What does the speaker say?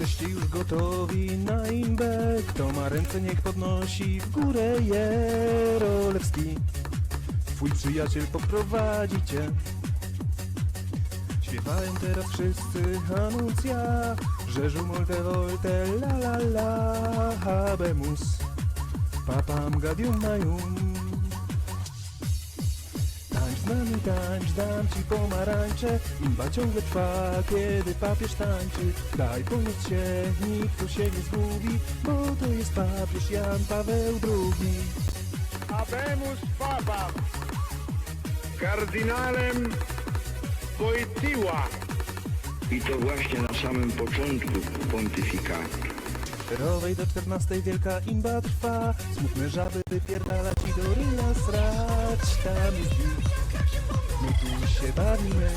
Jesteście już gotowi na imbę Kto ma ręce niech podnosi. W górę Jerolewski Twój przyjaciel poprowadzi cię Śpiewają teraz wszyscy. Anucja Rzeżu molte volte la la la Habemus. Papam gadium majum z nami, tańcz, dam ci pomarańcze. Imba ciągle trwa, kiedy papież tańczy. Daj pomóc się, nikt tu się nie zgubi Bo to jest papież Jan Paweł II Habemus Papam, kardynałem Wojtyła. I to właśnie na samym początku pontyfikatu. Czterowej do czternastej wielka imba trwa. Smutne żaby wypierdalać i do ryla srać. Tam jest git, my tu się bawimy